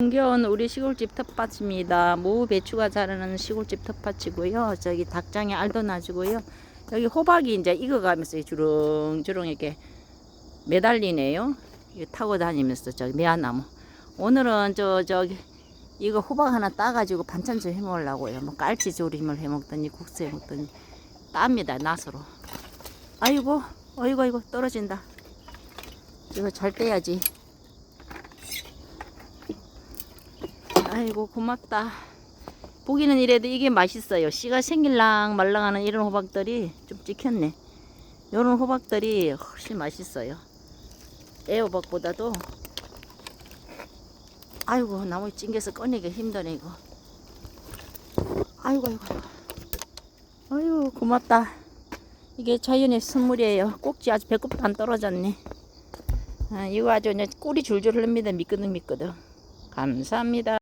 흥겨운 우리 시골집 텃밭입니다. 무 배추가 자라는 시골집 텃밭이고요. 저기 닭장에 알도 놔주고요. 여기 호박이 이제 익어가면서 주렁주렁 이렇게 매달리네요. 타고 다니면서 저기 매화나무. 오늘은 저 저기 이거 호박 하나 따가지고 반찬 좀 해먹으려고요. 뭐 깔치 조림을 해먹더니 국수 해먹더니 땁니다 낫으로. 아이고 어이구 어이구 떨어진다. 이거 잘 떼야지. 아이고 고맙다. 보기는 이래도 이게 맛있어요. 씨가 생길랑 말랑하는 이런 호박들이 좀 찍혔네. 이런 호박들이 훨씬 맛있어요. 애호박보다도 아이고 나무 찡겨서 꺼내기 힘드네 이거. 아이고 아이고 아이고. 고맙다. 이게 자연의 선물이에요. 꼭지 아주 배꼽도 안 떨어졌네. 아, 이거 아주 그냥 꿀이 줄줄 흐릅니다. 미끄덩 미끄덩. 감사합니다.